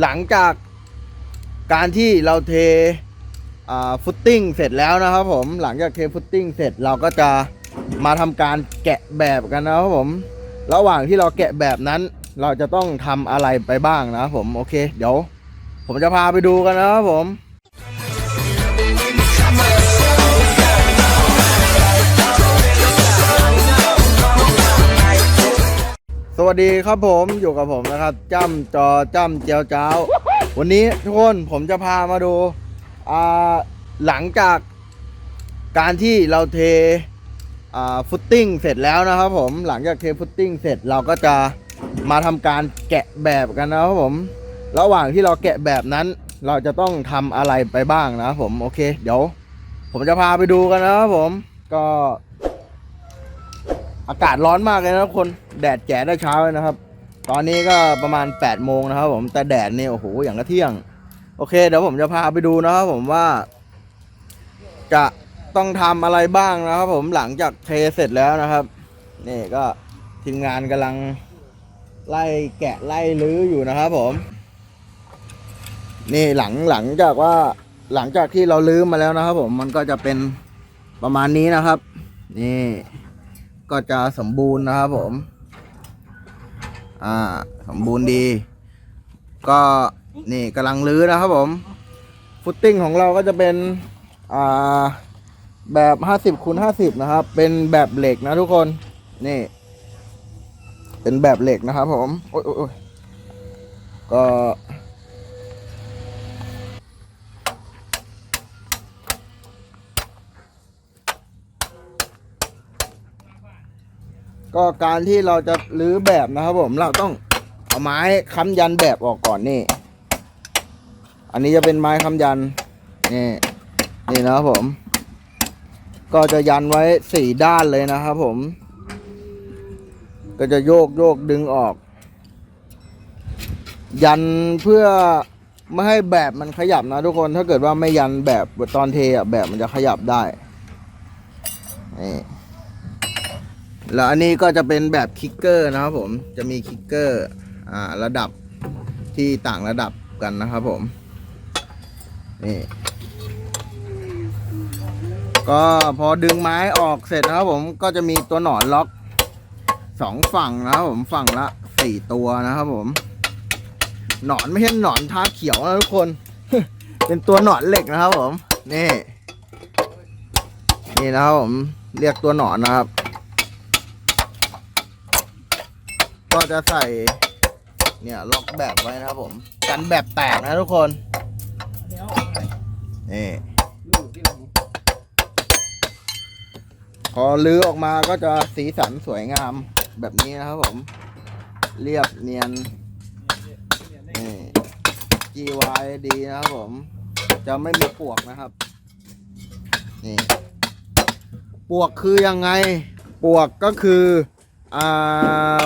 หลังจากการที่เราเทฟุตติ้งเสร็จแล้วนะครับผมหลังจากเทฟุตติ้งเสร็จเราก็จะมาทำการแกะแบบกันนะครับผม ระหว่างที่เราแกะแบบนั้น เราจะต้องทำอะไรไปบ้างนะครับผมโอเค เดี๋ยว ผมจะพาไปดูกันนะครับผม สวัสดีครับผมอยู่กับผมนะครับจ้ำจอจ้ำเจียวเจ้า วันนี้ทุกคนผมจะพามาดูอ่าหลังจากการที่เราเทอ่าฟุตติ้งเสร็จแล้วนะครับผมหลังจากเทฟุตติ้งเสร็จเราก็จะมาทำการแกะแบบกันนะครับผม ระหว่างที่เราแกะแบบนั้น เราจะต้องทำอะไรไปบ้างนะครับผมโอเค เดี๋ยว ผมจะพาไปดูกันนะครับผมก็ อากาศร้อนมากเลยนะครับคน แดดแจ๋ได้เช้าเลยนะครับ ตอนนี้ก็ประมาณ8ปดโมงนะครับ ผม แต่แดดนี่โอ้โห อย่างกระเที่ยง โอเค เดี๋ยวผมจะพาไปดูนะครับ ผมว่า จะต้องทำอะไรบ้างนะครับ ผม หลังจากเทเสร็จแล้วนะครับ นี่ก็ทีมงานกำลังไล่แกะไล่ลื้ออยู่นะครับ ผม นี่หลังหลังจากว่าหลังจากที่เราลื้อมาแล้วนะครับ ผม มันก็จะเป็นประมาณนี้นะครับ นี่ ก็จะสมบูรณ์นะครับผม อ่า สมบูรณ์ดี ก็นี่กำลังรื้อนะครับผม ฟุตติ้งของเราก็จะเป็น อ่า แบบห้าสิบคูณห้าสิบนะครับ เป็นแบบเหล็กนะทุกคน นี่ เป็นแบบเหล็กนะครับผม โอ้ยโอ้ยโอ้ยก็ ก็การที่เราจะรื้อแบบนะครับผมเราต้องเอาไม้ค้ำยันแบบออกก่อนนี่ อันนี้จะเป็นไม้ค้ำยันนี่นี่นะครับผม ก็จะยันไว้สี่ด้านเลยนะครับผม ก็จะโยกโยกดึงออก ยันเพื่อไม่ให้แบบมันขยับนะทุกคนถ้าเกิดว่าไม่ยันแบบตอนเทอะแบบมันจะขยับได้นี่ แล้วอันนี้ก็จะเป็นแบบคิกเกอร์นะครับผมจะมีคิกเกอร์อ่าระดับที่ต่างระดับกันนะครับผมนี่ก็พอดึงไม้ออกเสร็จนะครับผมก็จะมีตัวหนอนล็อกสองฝั่งนะครับผมฝั่งละสี่ตัวนะครับผม หนอนไม่ใช่หนอนท้าเขียวนะทุกคน เป็นตัวหนอนเหล็กนะครับผมนี่นี่นะครับผมเรียกตัวหนอนนะครับ ก็จะใส่เนี่ยล็อกแบบไว้นะครับผม กันแบบแตกนะทุกคนนี่พอลื้อออกมาก็จะสีสันสวยงามแบบนี้นะครับผม เรียบเนียนนี่ GY ดีนะครับผม จะไม่มีปวกนะครับ นี่ ปวกคือยังไง ปวกก็คือ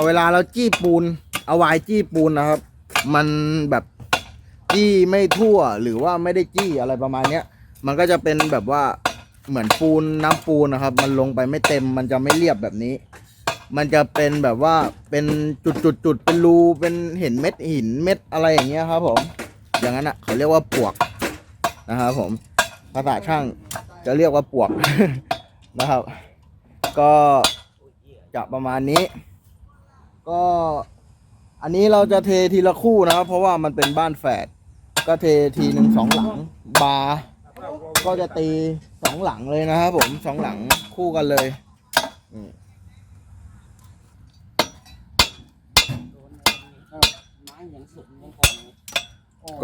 เวลาเราจี้ปูน เอาไว้จี้ปูนนะครับ มันแบบจี้ไม่ทั่วหรือว่าไม่ได้จี้อะไรประมาณเนี้ย มันก็จะเป็นแบบว่าเหมือนปูนน้ำปูนนะครับ มันลงไปไม่เต็ม มันจะไม่เรียบแบบนี้ มันจะเป็นแบบว่าเป็นจุดจุดจุดๆเป็นรูเป็นเห็นเม็ดหินเม็ดอะไรอย่างเงี้ยครับผม อย่างนั้นอะเขาเรียกว่าปวกนะครับผมภาษาช่างจะเรียกว่าปวกนะครับ ก็ จะประมาณนี้ ก็อันนี้เราจะเททีละคู่นะครับ เพราะว่ามันเป็นบ้านแฝดก็เททีหนึ่งสองหลังบาร์ก็จะตีสองหลังเลยนะครับผมสองหลังคู่กันเลย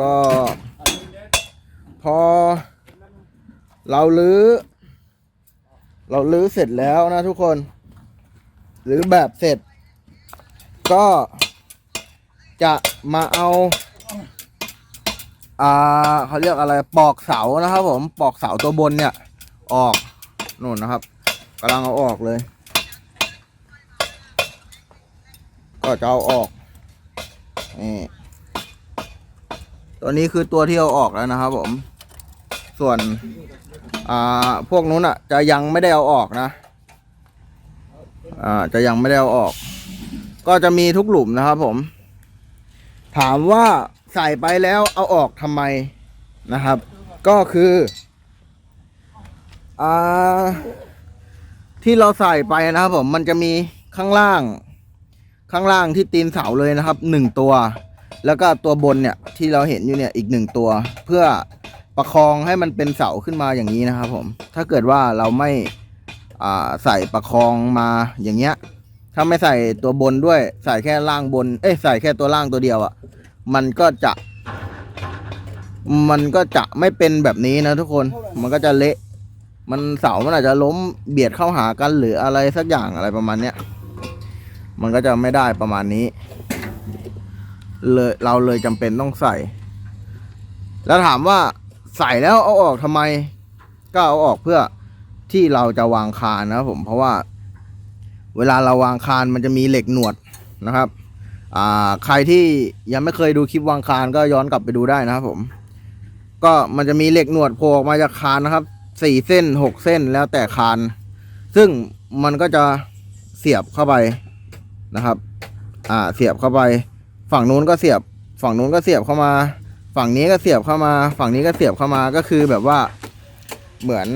ก็ พอ เราลื้อ เราลื้อเสร็จแล้วนะทุกคน หรือแบบเสร็จ ก็จะมาเอาอ่าเขาเรียกอะไรปอกเสานะครับ ผมปอกเสาตัวบนเนี่ย ออกนู่นนะครับกำลังเอาออกเลย ก็จะเอาออกนี่ตัวนี้คือตัวที่เอาออกแล้วนะครับ ผม ส่วน อ่าพวกนู้นอะ จะยังไม่ได้เอาออกนะ อ่าจะยังไม่ได้เอาออก ก็จะมีทุกหลุมนะครับผม ถามว่าใส่ไปแล้วเอาออกทำไมนะครับ ก็คืออ่าที่เราใส่ไปนะครับผมมันจะมีข้างล่าง ข้างล่างที่ตีนเสาเลยนะครับหนึ่งตัว แล้วก็ตัวบนเนี่ยที่เราเห็นอยู่เนี่ยอีกหนึ่งตัว เพื่อประคองให้มันเป็นเสาขึ้นมาอย่างนี้นะครับผม ถ้าเกิดว่าเราไม่ ใส่ประคองมาอย่างเงี้ย ถ้าไม่ใส่ตัวบนด้วย ใส่แค่ล่างบน เอ้ยใส่แค่ตัวล่างตัวเดียวอะ่ะ มันก็จะ มันก็จะไม่เป็นแบบนี้นะทุกคน มันก็จะเละ มันเสามันอาจจะล้มเบียดเข้าหากันหรืออะไรสักอย่างอะไรประมาณเนี้ย มันก็จะไม่ได้ประมาณนี้ เลยเราเลยจำเป็นต้องใส่ แล้วถามว่าใส่แล้วเอาออกทำไม ก็เอาออกเพื่อ ที่เราจะวางคานนะครับผมเพราะว่า เวลาเราวางคานมันจะมีเหล็กหนวดนะครับอ่าใครที่ยังไม่เคยดูคลิปวางคานก็ย้อนกลับไปดูได้นะครับผม ก็มันจะมีเหล็กหนวดโผล่ออกมาจากคานนะครับสี่เส้นหกเส้นแล้วแต่คาน ซึ่งมันก็จะเสียบเข้าไปนะครับ อ่าเสียบเข้าไป ฝั่งนู้นก็เสียบ ฝั่งนู้นก็เสียบเข้ามา ฝั่งนี้ก็เสียบเข้ามา ฝั่งนี้ก็เสียบเข้ามาก็คือแบบว่าเหมือน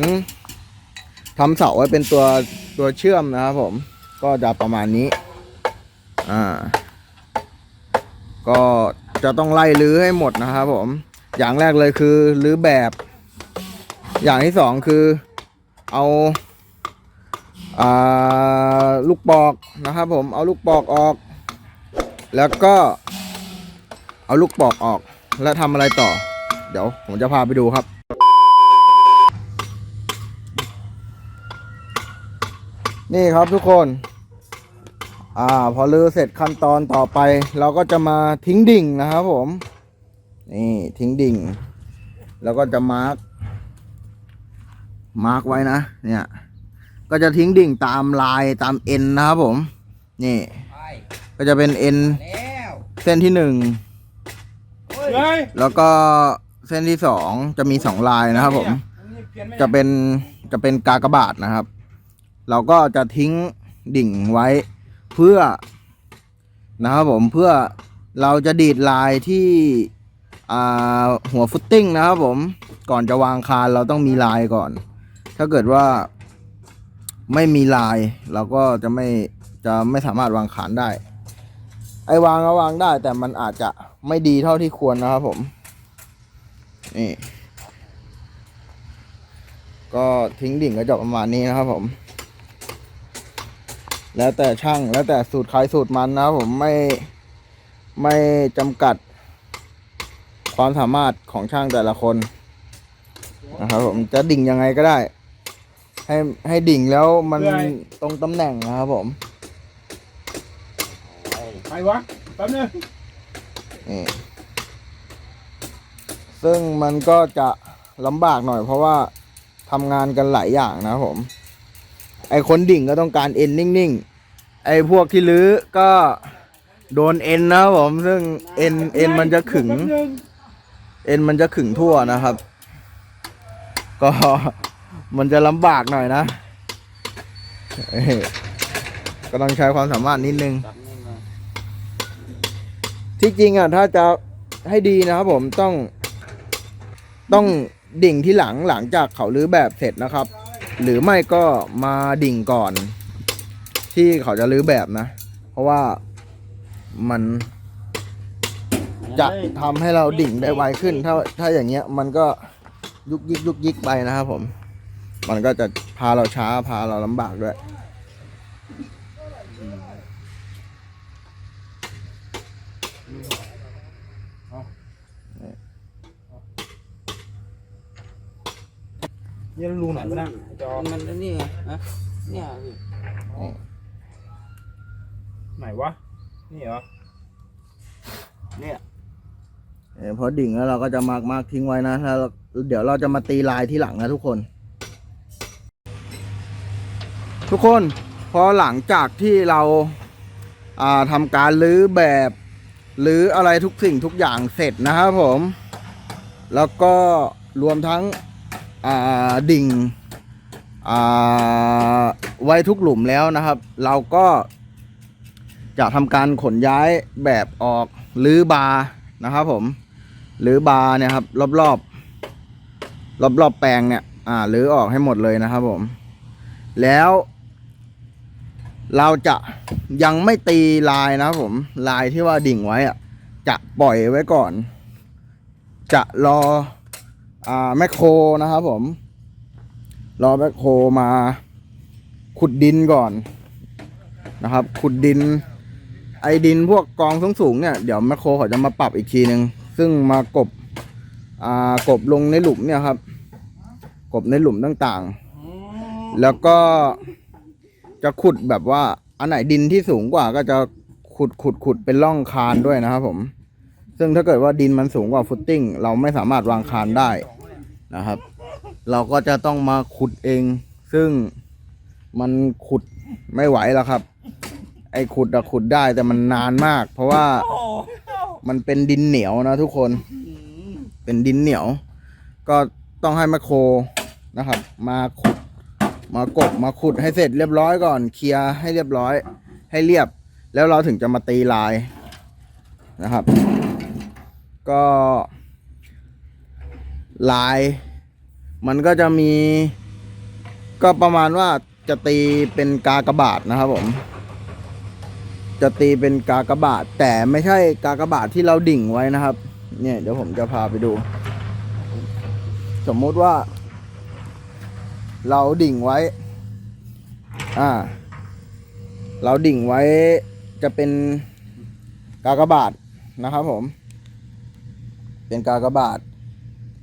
ทำเสาไว้เป็นตัวตัวเชื่อมนะครับผมก็จะประมาณนี้ อ่า ก็จะต้องไล่รื้อให้หมดนะครับผม อย่างแรกเลยคือรื้อแบบ อย่างที่สองคือเอาอ่าลูกปอกนะครับผม เอาลูกปอกออก แล้วก็ เอาลูกปอกออก แล้วทำอะไรต่อ เดี๋ยวผมจะพาไปดูครับ นี่ครับทุกคน อ่า พอลือเสร็จขั้นตอนต่อไป เราก็จะมาทิ้งดิ่งนะครับผม นี่ทิ้งดิ่ง แล้วก็จะมาร์กมาร์กไว้นะ เนี่ย ก็จะทิ้งดิ่งตามลายตามเอ็นนะครับผม นี่ไปก็จะเป็นเอ็นแล้วเส้นที่หนึ่งเฮ้ยแล้วก็เส้นที่สองจะมีสองลายนะครับผม จะเป็นจะเป็นกากบาทนะครับ เราก็จะทิ้งดิ่งไว้เพื่อนะครับผมเพื่อเราจะดีดลายที่หัวฟุตติ้งนะครับผมก่อนจะวางคานเราต้องมีลายก่อน ถ้าเกิดว่าไม่มีลายเราก็จะไม่จะไม่สามารถวางคานได้ ไอ้วางก็วางได้ แต่มันอาจจะไม่ดีเท่าที่ควรนะครับผม นี่ ก็ทิ้งดิ่งก็จะประมาณนี้นะครับผม แล้วแต่ช่างแล้วแต่สูตรใครสูตรมันนะครับผมไม่ไม่จำกัดความสามารถของช่างแต่ละคนนะครับผมจะดิ่งยังไงก็ได้ ให้ให้ดิ่งแล้วมันตรงตำแหน่งนะครับผมไปวะแป๊บนึงนี่ซึ่งมันก็จะลำบากหน่อยเพราะว่าทำงานกันหลายอย่างนะครับผม ไอคนดิ่งก็ต้องการเอ็นนิ่งๆ ไอพวกที่ลื้อก็โดนเอ็นนะครับผม ซึ่งเอ็นเอ็นมันจะขึง เอ็นมันจะขึงทั่วนะครับ ก็มันจะลำบากหน่อยนะ ก็ต้องใช้ความสามารถนิดนึง ที่จริงอะถ้าจะให้ดีนะครับผมต้องต้องดิ่งที่หลังหลังจากเขารื้อแบบเสร็จนะครับ หรือไม่ก็มาดิ่งก่อน ที่เขาจะรื้อแบบนะ เพราะว่ามันจะทำให้เราดิ่งได้ไวขึ้น ถ้าถ้าอย่างเงี้ยมันก็ยุกยิกยุกยิกไปนะครับผม มันก็จะพาเราช้าพาเราลำบากด้วย นี่รูไหนวะนะจอมันนี่ไงฮะเนี่ยพี่ไหนวะ นี่เหรอ เนี่ยเออพอดิ่งแล้วเราก็จะมาร์กมาร์กทิ้งไว้นะแล้วเราเดี๋ยวเราจะมาตีลายที่หลังนะทุกคน ทุกคนพอหลังจากที่เราอ่าทำการรื้อแบบหรืออะไรทุกสิ่งทุกอย่างเสร็จนะครับผม แล้วก็รวมทั้งอ่า ดิ่งไว้ทุกหลุมแล้วนะครับ เราก็จะทำการขนย้ายแบบออกหรือบาร์นะครับผมหรือบาร์เนี่ยครับรอบรอบรอบรอบๆแปลงเนี่ยอ่าหรือออกให้หมดเลยนะครับผม แล้ว เราจะยังไม่ตีลายนะครับผม ลายที่ว่าดิ่งไว้อะจะปล่อยไว้ก่อน จะรอ อ่าแมคโครนะครับผม รอแมคโครมาขุดดินก่อนนะครับ ขุดดิน ไอดินพวกกองสูงๆเนี่ยเดี๋ยวแมคโครเขาจะมาปรับอีกทีหนึ่งซึ่งมากบอ่ากบลงในหลุมเนี่ยครับ กบในหลุมต่างๆ แล้วก็จะขุดแบบว่าอันไหนดินที่สูงกว่าก็จะขุดขุดขุดเป็นร่องคานด้วยนะครับผม ซึ่งถ้าเกิดว่าดินมันสูงกว่าฟุตติ้งเราไม่สามารถวางคานได้นะครับ เราก็จะต้องมาขุดเอง ซึ่งมันขุดไม่ไหวแล้วครับ ไอ้ขุดอะขุดได้แต่มันนานมาก เพราะว่ามันเป็นดินเหนียวนะทุกคนเป็นดินเหนียว ก็ต้องให้แมคโครนะครับ มาขุดมากบมาขุดให้เสร็จเรียบร้อยก่อน เคลียร์ให้เรียบร้อย ให้เรียบ แล้วเราถึงจะมาตีลายนะครับ ก็ลาย มันก็จะมี ก็ประมาณว่าจะตีเป็นกากระบาทนะครับผม จะตีเป็นกากระบาทแต่ไม่ใช่กากระบาทที่เราดิ่งไว้นะครับ เนี่ยเดี๋ยวผมจะพาไปดู สมมติว่า เราดิ่งไว้ อ่า เราดิ่งไว้จะเป็นกากระบาทนะครับผม เป็นกากบาท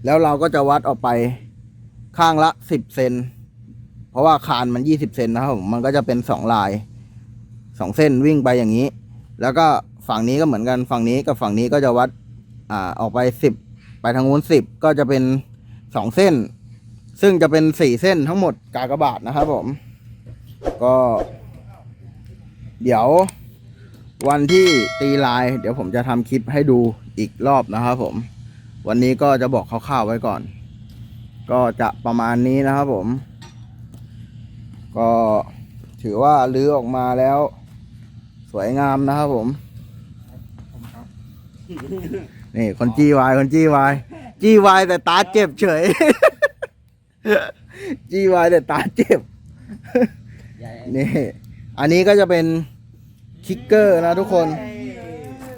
แล้วเราก็จะวัดออกไปข้างละสิบเซนเพราะว่าคานมันยี่สิบเซนนะครับผมมันก็จะเป็นสองลายสองเส้นวิ่งไปอย่างนี้ แล้วก็ฝั่งนี้ก็เหมือนกันฝั่งนี้กับฝั่งนี้ก็จะวัดอ่าออกไปสิบไปทางนู้นสิบก็จะเป็นสองเส้น ซึ่งจะเป็นสี่เส้นทั้งหมดกากบาทนะครับผมก็ เดี๋ยววันที่ตีลาย เดี๋ยวผมจะทำคลิปให้ดูอีกรอบนะครับผม วันนี้ก็จะบอกคร่าวๆไว้ก่อน ก็จะประมาณนี้นะครับผม ก็ถือว่าลื้อออกมาแล้ว สวยงามนะครับผม นี่คนจี้วายคนจี้วายจี้วายแต่ตาเจ็บเฉย จี้วายแต่ตาเจ็บ นี่ อันนี้ก็จะเป็นคิกเกอร์นะทุกคน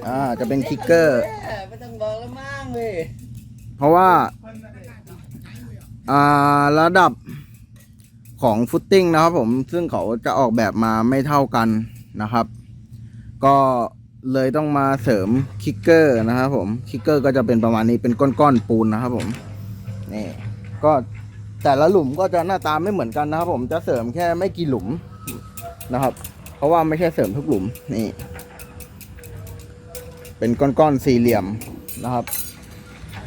อ่า จะเป็นคิกเกอร์ เลยเพราะว่า อ่า ระดับของฟุตติ้งนะครับผม ซึ่งเขาจะออกแบบมาไม่เท่ากันนะครับ ก็เลยต้องมาเสริมคิกเกอร์นะครับผม คิกเกอร์ก็จะเป็นประมาณนี้เป็นก้อนๆปูนนะครับผม นี่ ก็แต่ละหลุมก็จะหน้าตาไม่เหมือนกันนะครับ ผมจะเสริมแค่ไม่กี่หลุมนะครับ เพราะว่าไม่ใช่เสริมทุกหลุมนี่ เป็นก้อนๆสี่เหลี่ยมนะครับ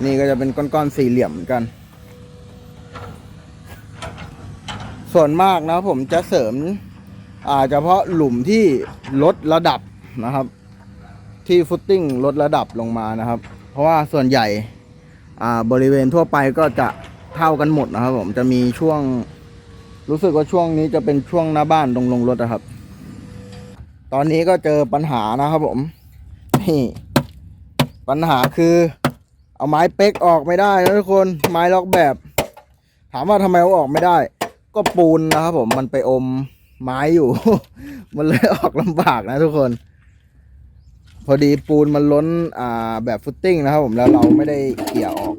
นี่ก็จะเป็นก้อนๆสี่เหลี่ยมเหมือนกัน ส่วนมากนะผมจะเสริมอ่าเพาะหลุมที่ลดระดับนะครับ ที่ฟุตติ้งลดระดับลงมานะครับ เพราะว่าส่วนใหญ่บริเวณทั่วไปก็จะเท่ากันหมดนะครับ ผมจะมีช่วงรู้สึกว่าช่วงนี้จะเป็นช่วงหน้าบ้านตรงลงรถนะครับ ตอนนี้ก็เจอปัญหานะครับผมนี่ปัญหาคือ เอาไม้เป๊กออกไม่ได้นะทุกคนไม้ล็อกแบบ ถามว่าทำไมเอาออกไม่ได้ ก็ปูนนะครับผมมันไปอมไม้อยู่ มันเลยออกลำบากนะทุกคน พอดีปูนมันล้นอ่าแบบฟุตติ้งนะครับผมแล้วเราไม่ได้เกี่ยออก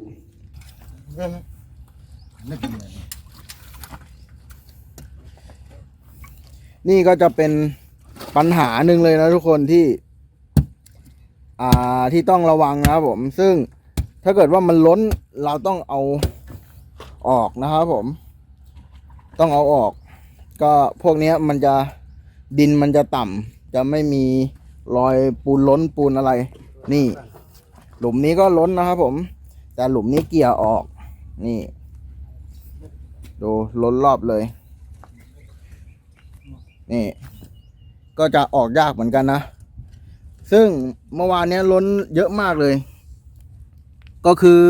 นี่ก็จะเป็นปัญหาหนึ่งเลยนะทุกคนที่ อ่าที่ต้องระวังนะครับผมซึ่ง ถ้าเกิดว่ามันล้นเราต้องเอาออกนะครับผม ต้องเอาออก ก็พวกนี้มันจะดินมันจะต่ำจะไม่มีรอยปูนล้นปูนอะไร นี่ หลุมนี้ก็ล้นนะครับผม แต่หลุมนี้เกี่ยออก นี่ ดูล้นรอบเลย นี่ ก็จะออกยากเหมือนกันนะ ซึ่งเมื่อวานนี้ล้นเยอะมากเลย ก็คือ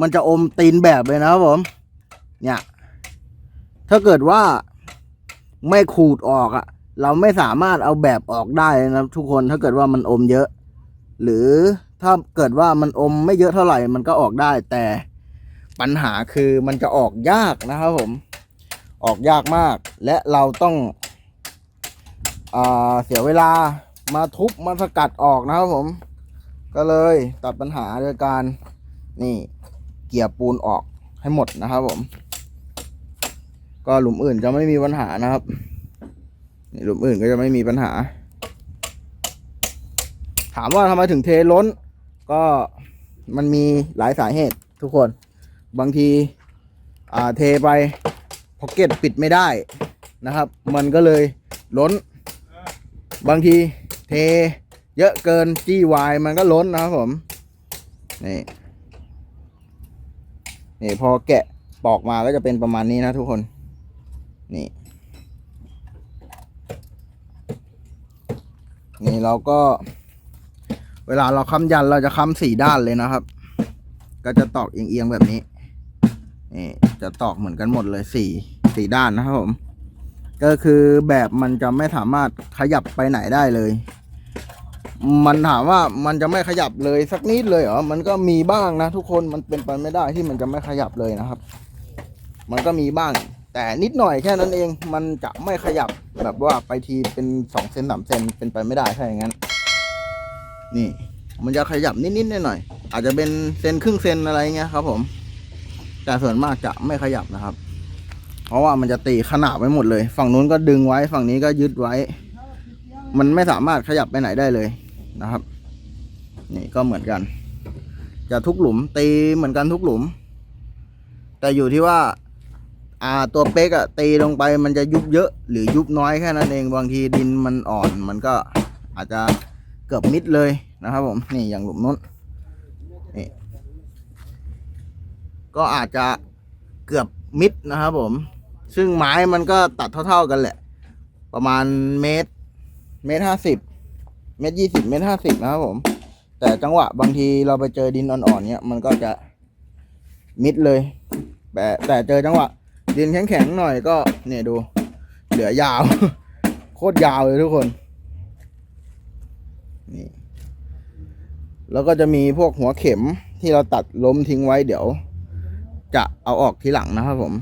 มันจะอมตีนแบบเลยนะครับผม เนี่ย ถ้าเกิดว่าไม่ขูดออกอะเราไม่สามารถเอาแบบออกได้นะทุกคนถ้าเกิดว่ามันอมเยอะ หรือถ้าเกิดว่ามันอมไม่เยอะเท่าไหร่มันก็ออกได้ แต่ปัญหาคือมันจะออกยากนะครับผม ออกยากมาก และเราต้องอเสียเวลามาทุบมาสกัดออกนะครับผม ก็เลยตัดปัญหาโดยการนี่เกี่ยปูนออกให้หมดนะครับผม ก็หลุมอื่นจะไม่มีปัญหานะครับนี่หลุมอื่นก็จะไม่มีปัญหา ถามว่าทำไมถึงเทล้น ก็มันมีหลายสาเหตุทุกคน บางทีอ่าเทไปพ็อกเก็ตปิดไม่ได้นะครับ มันก็เลยล้น บางทีเท เยอะเกินจี้วายมันก็ล้นนะครับผม นี่ นี่พอแกะปอกมาก็จะเป็นประมาณนี้นะทุกคน นี่ นี่เราก็ เวลาเราค้ำยันเราจะค้ำสี่ด้านเลยนะครับ ก็จะตอกเอียงๆแบบนี้ นี่จะตอกเหมือนกันหมดเลยสี่สี่ด้านนะครับผม ก็คือแบบมันจะไม่สามารถขยับไปไหนได้เลย มันถามว่ามันจะไม่ขยับเลยสักนิดเลยเหรอ มันก็มีบ้างนะ ทุกคน มันเป็นไปไม่ได้ที่มันจะไม่ขยับเลยนะครับ มันก็มีบ้าง แต่นิดหน่อยแค่นั้นเอง มันจะไม่ขยับแบบว่าไปทีเป็นสองเซนสามเซนเป็นไปไม่ได้ถ้าอย่างนั้น นี่ มันจะขยับนิดๆหน่อยๆอาจจะเป็นเซนครึ่งเซนอะไรเงี้ยครับ ผม แต่ส่วนมากจะไม่ขยับนะครับ เพราะว่ามันจะตีขนาบไว้หมดเลย ฝั่งนู้นก็ดึงไว้ ฝั่งนี้ก็ยึดไว้ มันไม่สามารถขยับไปไหนได้เลย นะครับนี่ก็เหมือนกัน จะทุกหลุมตีเหมือนกันทุกหลุม แต่อยู่ที่ว่าอ่าตัวเป๊กอะตีลงไปมันจะยุบเยอะ หรือยุบน้อยแค่นั้นเองบางทีดินมันอ่อนมันก็อาจจะเกือบมิดเลยนะครับผมนี่อย่างหลุมนู้นนี่ก็อาจจะเกือบมิดนะครับผม ซึ่งไม้มันก็ตัดเท่า ๆกันแหละ ประมาณเมตร เมตรห้าสิบ เมตรยี่สิบเมตรห้าสิบนะครับผม แต่จังหวะบางทีเราไปเจอดินอ่อนๆเนี้ยมันก็จะมิดเลย แต่แต่เจอจังหวะ ดินแข็งๆหน่อยก็เนี่ยดู เหลือยาว โคตรยาวเลยทุกคนนี่แล้วก็จะมีพวกหัวเข็มที่เราตัดล้มทิ้งไว้เดี๋ยว จะเอาออกทีหลังนะครับผม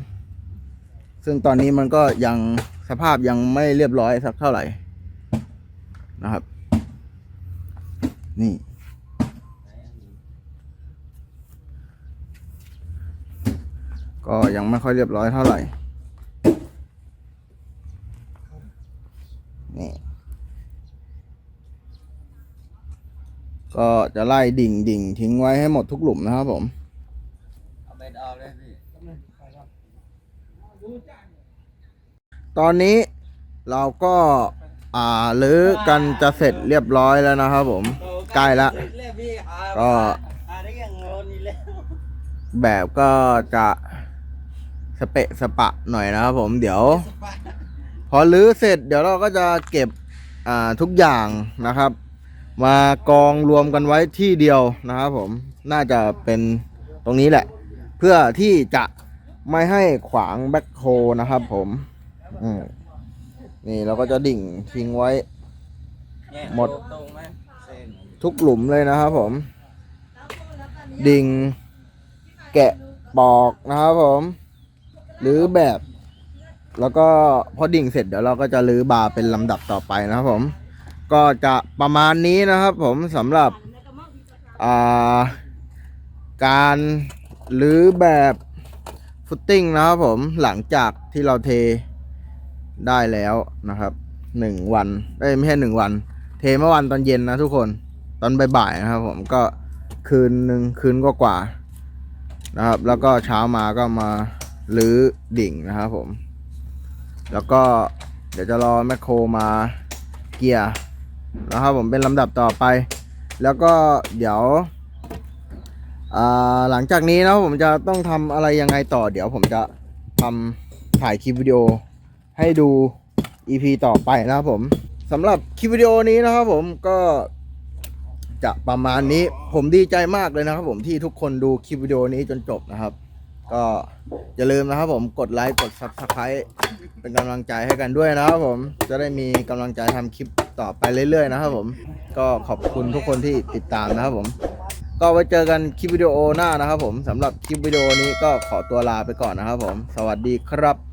ซึ่งตอนนี้มันก็ยังสภาพยังไม่เรียบร้อยสักเท่าไหร่นะครับ นี่ ก็ยังไม่ค่อยเรียบร้อยเท่าไหร่ นี่ ก็จะไล่ดิ่งดิ่งทิ้งไว้ให้หมดทุกหลุมนะครับผมตอนนี้เราก็ อ่าหรือกันจะเสร็จเรียบร้อยแล้วนะครับผม ใกล้ละ ก็แล้วแบบก็จะสเปะสปะหน่อยนะครับผมเดี๋ยว พอรื้อเสร็จ เดี๋ยวเราก็จะเก็บอ่าทุกอย่างนะครับ มากองรวมกันไว้ที่เดียวนะครับผมน่าจะเป็นตรงนี้แหละ เพื่อที่จะไม่ให้ขวางแบ็คโฮนะครับผม อืม นี่เราก็จะดิ่งทิ้งไว้เนี่ยหมด ตรงไหมเส้นทุกหลุมเลยนะครับผม ดิ่งแกะปอกนะครับผม หรือแบบ แล้วก็พอดิ่งเสร็จเดี๋ยวเราก็จะรื้อบาร์เป็นลำดับต่อไปนะครับผม ก็จะประมาณนี้นะครับผมสำหรับอ่าการรื้อแบบฟุตติ้งนะครับผมหลังจากที่เราเท ได้แล้วนะครับหนึ่งวันเอ้ยไม่ใช่หนึ่งวัน เทเมื่อวันตอนเย็นนะทุกคนตอนบ่ายๆนะครับ ผมก็คืนหนึ่งคืนก็กว่าๆนะครับ แล้วก็เช้ามาก็มาลื้อดิ่งนะครับผม แล้วก็เดี๋ยวจะรอแมคโครมาเกียร์นะครับผมเป็นลำดับต่อไป แล้วก็เดี๋ยวอ่าหลังจากนี้นะผมจะต้องทำอะไรยังไงต่อ เดี๋ยวผมจะทำถ่ายคลิปวิดีโอ ให้ดู EP ต่อไปนะครับผมสำหรับคลิปวิดีโอนี้นะครับผมก็จะประมาณนี้ผมดีใจมากเลยนะครับผมที่ทุกคนดูคลิปวิดีโอนี้จนจบนะครับ ก็อย่าลืมนะครับผมกดไลค์กด Subscribe เป็นกำลังใจให้กันด้วยนะครับผมจะได้มีกำลังใจทำคลิปต่อไปเรื่อยๆนะครับผมก็ขอบคุณทุกคนที่ติดตามนะครับผม ก็ไว้เจอกันคลิปวิดีโอหน้านะครับผมสำหรับคลิปวิดีโอนี้ก็ขอตัวลาไปก่อนนะครับผม สวัสดีครับ